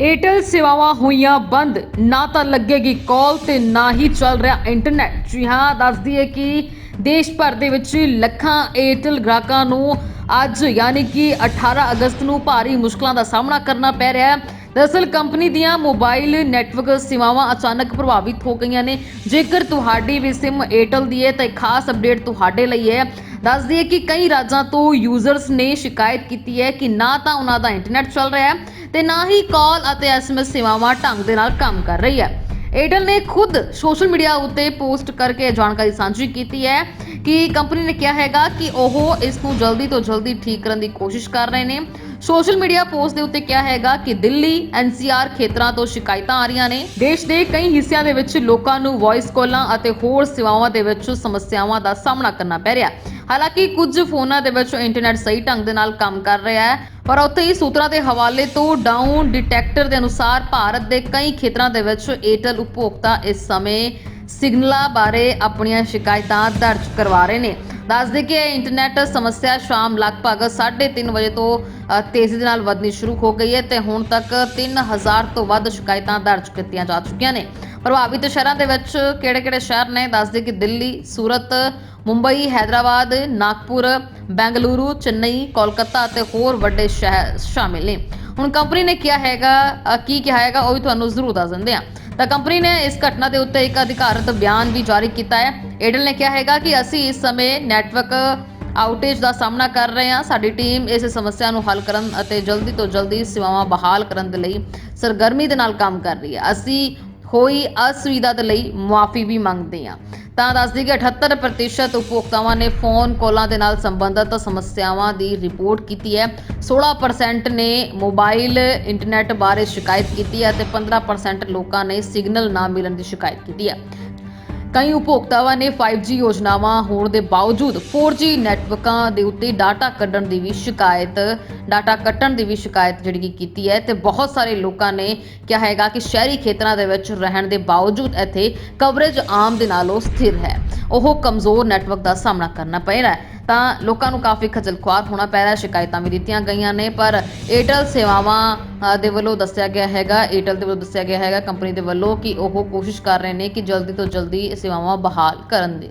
ਏਅਰਟੈਲ ਸੇਵਾਵਾਂ ਹੋਈਆਂ ਬੰਦ। ਨਾ ਤਾਂ ਲੱਗੇਗੀ ਕਾਲ ਤੇ ਨਾ ਹੀ ਚੱਲ ਰਿਹਾ ਇੰਟਰਨੈਟ। ਜੀ ਹਾਂ ਦੱਸਦੀ ਹੈ ਕਿ ਦੇਸ਼ ਭਰ ਦੇ ਵਿੱਚ ਲੱਖਾਂ ਏਅਰਟੈਲ ਗ੍ਰਾਹਕਾਂ ਨੂੰ ਅੱਜ ਯਾਨੀ ਕਿ 18 ਅਗਸਤ ਨੂੰ ਭਾਰੀ ਮੁਸ਼ਕਲਾਂ ਦਾ ਸਾਹਮਣਾ ਕਰਨਾ ਪੈ ਰਿਹਾ ਹੈ। ਦਰਅਸਲ ਕੰਪਨੀ ਦੀਆਂ ਮੋਬਾਈਲ ਨੈਟਵਰਕ ਸੇਵਾਵਾਂ ਅਚਾਨਕ ਪ੍ਰਭਾਵਿਤ ਹੋ ਗਈਆਂ ਨੇ। ਜੇਕਰ ਤੁਹਾਡੀ ਵੀ ਸਿਮ ਏਅਰਟੈਲ ਦੀ ਹੈ, ਤਾਂ ਇੱਕ ਖਾਸ ਅਪਡੇਟ ਤੁਹਾਡੇ ਲਈ ਹੈ। ਦੱਸ ਦਈਏ ਕਿ ਕਈ ਰਾਜਾਂ ਤੋਂ ਯੂਜ਼ਰਸ ਨੇ ਸ਼ਿਕਾਇਤ ਕੀਤੀ ਹੈ ਕਿ ਨਾ ਤਾਂ ਉਹਨਾਂ ਦਾ ਇੰਟਰਨੈਟ ਚੱਲ ਰਿਹਾ ਹੈ ਤੇ ਨਾ ਹੀ ਕਾਲ ਅਤੇ ਐਸਐਮਐਸ ਸੇਵਾਵਾਂ ਢੰਗ ਦੇ ਨਾਲ ਕੰਮ ਕਰ ਰਹੀ ਹੈ। ਏਅਰਟੈਲ ਨੇ ਖੁਦ ਸੋਸ਼ਲ ਮੀਡੀਆ ਉੱਤੇ ਪੋਸਟ ਕਰਕੇ ਜਾਣਕਾਰੀ ਸਾਂਝੀ ਕੀਤੀ ਹੈ ਕਿ ਕੰਪਨੀ ਨੇ ਕਿਹਾ ਹੈਗਾ ਕਿ ਉਹ ਇਸ ਨੂੰ ਜਲਦੀ ਤੋਂ ਜਲਦੀ ਠੀਕ ਕਰਨ ਦੀ ਕੋਸ਼ਿਸ਼ ਕਰ ਰਹੇ ਨੇ। ਸੋਸ਼ਲ ਮੀਡੀਆ ਪੋਸਟ ਦੇ ਉੱਤੇ ਕਿਹਾ ਹੈਗਾ ਕਿ ਦਿੱਲੀ ਐਨਸੀਆਰ ਖੇਤਰਾਂ ਤੋਂ ਸ਼ਿਕਾਇਤਾਂ ਆ ਰਹੀਆਂ ਨੇ। ਦੇਸ਼ ਦੇ ਕਈ ਹਿੱਸਿਆਂ ਦੇ ਵਿੱਚ ਲੋਕਾਂ ਨੂੰ ਵੌਇਸ ਕਾਲਾਂ ਅਤੇ ਹੋਰ ਸੇਵਾਵਾਂ ਦੇ ਵਿੱਚ ਸਮੱਸਿਆਵਾਂ ਦਾ ਸਾਹਮਣਾ ਕਰਨਾ ਪੈ ਰਿਹਾ ਹਾਲਾਂਕਿ ਕੁਝ ਫੋਨਾਂ ਦੇ ਵਿੱਚ ਇੰਟਰਨੈਟ ਸਹੀ ਢੰਗ ਦੇ ਨਾਲ ਕੰਮ ਕਰ ਰਿਹਾ ਹੈ। ਪਰ ਉੱਥੇ ਹੀ ਸੂਤਰਾਂ ਦੇ ਹਵਾਲੇ ਤੋਂ ਡਾਊਨ ਡਿਟੈਕਟਰ ਦੇ ਅਨੁਸਾਰ ਭਾਰਤ ਦੇ ਕਈ ਖੇਤਰਾਂ ਦੇ ਵਿੱਚ ਏਅਰਟੈਲ ਉਪਭੋਗਤਾ ਇਸ ਸਮੇਂ ਸਿਗਨਲਾਂ ਬਾਰੇ ਆਪਣੀਆਂ ਸ਼ਿਕਾਇਤਾਂ ਦਰਜ ਕਰਵਾ ਰਹੇ ਨੇ। ਦੱਸਦੇ ਕਿ ਇਹ ਇੰਟਰਨੈਟ ਸਮੱਸਿਆ ਸ਼ਾਮ ਲਗਭਗ 3:30 ਵਜੇ ਤੋਂ ਤੇਜ਼ੀ ਦੇ ਨਾਲ ਵਧਣੀ ਸ਼ੁਰੂ ਹੋ ਗਈ ਹੈ ਤੇ ਹੁਣ ਤੱਕ 3000 ਤੋਂ ਵੱਧ ਸ਼ਿਕਾਇਤਾਂ ਦਰਜ ਕੀਤੀਆਂ ਜਾ ਚੁੱਕੀਆਂ ਨੇ। ਪ੍ਰਭਾਵਿਤ ਸ਼ਹਿਰਾਂ ਦੇ ਵਿੱਚ ਕਿਹੜੇ-ਕਿਹੜੇ ਸ਼ਹਿਰ ਨੇ? ਦੱਸ ਦੇ ਕਿ ਦਿੱਲੀ, ਸੂਰਤ, ਮੁੰਬਈ, ਹੈਦਰਾਬਾਦ, ਨਾਗਪੁਰ, ਬੈਂਗਲੁਰੂ, ਚੇਨਈ, ਕੋਲਕਾਤਾ ਅਤੇ ਹੋਰ ਵੱਡੇ ਸ਼ਹਿਰ ਸ਼ਾਮਿਲ ਨੇ। ਹੁਣ ਕੰਪਨੀ ਨੇ ਕਿਹਾ ਹੈਗਾ ਕੀ ਕਿਹਾ ਹੈਗਾ ਉਹ ਵੀ ਤੁਹਾਨੂੰ ਜ਼ਰੂਰ ਦੱਸ ਦਿੰਦੇ ਹਾਂ। ਤਾਂ ਕੰਪਨੀ ਨੇ ਇਸ ਘਟਨਾ ਦੇ ਉੱਤੇ ਇੱਕ ਅਧਿਕਾਰਤ ਬਿਆਨ ਵੀ ਜਾਰੀ ਕੀਤਾ ਹੈ। ਏਡਲ ਨੇ ਕਿਹਾ ਹੈਗਾ ਕਿ ਅਸੀਂ ਇਸ ਸਮੇਂ ਨੈਟਵਰਕ ਆਊਟੇਜ ਦਾ ਸਾਹਮਣਾ ਕਰ ਰਹੇ ਹਾਂ। ਸਾਡੀ ਟੀਮ ਇਸ ਸਮੱਸਿਆ ਨੂੰ ਹੱਲ ਕਰਨ ਅਤੇ ਜਲਦੀ ਤੋਂ ਜਲਦੀ ਸੇਵਾਵਾਂ ਬਹਾਲ ਕਰਨ ਦੇ ਲਈ ਸਰਗਰਮੀ ਦੇ ਨਾਲ ਕੰਮ ਕਰ ਰਹੀ ਹੈ। ਅਸੀਂ ਹੋਈ ਅਸੁਵਿਧਾ ਦੇ ਲਈ ਮੁਆਫੀ ਵੀ ਮੰਗਦੇ ਹਾਂ। ਤਾਂ ਦੱਸਦੀ ਕਿ 78% ਉਪਭੋਗਤਾਵਾਂ ਨੇ ਫੋਨ ਕਾਲਾਂ ਦੇ ਨਾਲ ਸੰਬੰਧਿਤ ਸਮੱਸਿਆਵਾਂ ਦੀ ਰਿਪੋਰਟ ਕੀਤੀ ਹੈ। 16% ਨੇ ਮੋਬਾਈਲ ਇੰਟਰਨੈਟ ਬਾਰੇ ਸ਼ਿਕਾਇਤ ਕੀਤੀ ਹੈ ਅਤੇ 15% ਲੋਕਾਂ ਨੇ ਸਿਗਨਲ ਨਾ ਮਿਲਣ ਦੀ ਸ਼ਿਕਾਇਤ ਕੀਤੀ ਹੈ। ਕਈ ਉਪਭੋਗਤਾਵਾਂ ਨੇ 5G ਯੋਜਨਾਵਾਂ ਹੋਣ ਦੇ ਬਾਵਜੂਦ 4G ਨੈਟਵਰਕਾਂ ਦੇ ਉੱਤੇ ਡਾਟਾ ਕੱਢਣ ਦੀ ਵੀ ਸ਼ਿਕਾਇਤ ਡਾਟਾ ਕੱਟਣ ਦੀ ਵੀ ਸ਼ਿਕਾਇਤ ਜਿਹੜੀ ਕਿ ਕੀਤੀ ਹੈ ਤੇ ਬਹੁਤ ਸਾਰੇ ਲੋਕਾਂ ਨੇ ਕਿਹਾ ਹੈਗਾ ਕਿ ਸ਼ਹਿਰੀ ਖੇਤਰਾਂ ਦੇ ਵਿੱਚ ਰਹਿਣ ਦੇ ਬਾਵਜੂਦ ਇੱਥੇ ਕਵਰੇਜ ਆਮ ਦੇ ਨਾਲੋਂ ਸਥਿਰ ਹੈ। ਉਹ ਕਮਜ਼ੋਰ ਨੈਟਵਰਕ ਦਾ ਸਾਹਮਣਾ ਕਰਨਾ ਪੈ ਰਿਹਾ ਹੈ। ਤਾਂ ਲੋਕਾਂ ਨੂੰ ਕਾਫੀ ਖੱਜਲ ਹੋਣਾ ਪੈ ਰਿਹਾ, ਸ਼ਿਕਾਇਤਾਂ ਵੀ ਦਿੱਤੀਆਂ ਗਈਆਂ ਨੇ, ਪਰ ਏਅਰਟੈਲ ਸੇਵਾਵਾਂ ਦੇ ਵੱਲੋਂ ਦੱਸਿਆ ਗਿਆ ਹੈਗਾ, ਏਅਰਟੈਲ ਦੇ ਵੱਲੋਂ ਦੱਸਿਆ ਗਿਆ ਹੈਗਾ ਕੰਪਨੀ ਦੇ ਵੱਲੋਂ ਕਿ ਉਹ ਕੋਸ਼ਿਸ਼ ਕਰ ਰਹੇ ਨੇ ਕਿ ਜਲਦੀ ਤੋਂ ਜਲਦੀ ਸੇਵਾਵਾਂ ਬਹਾਲ ਕਰਨ ਦੀ।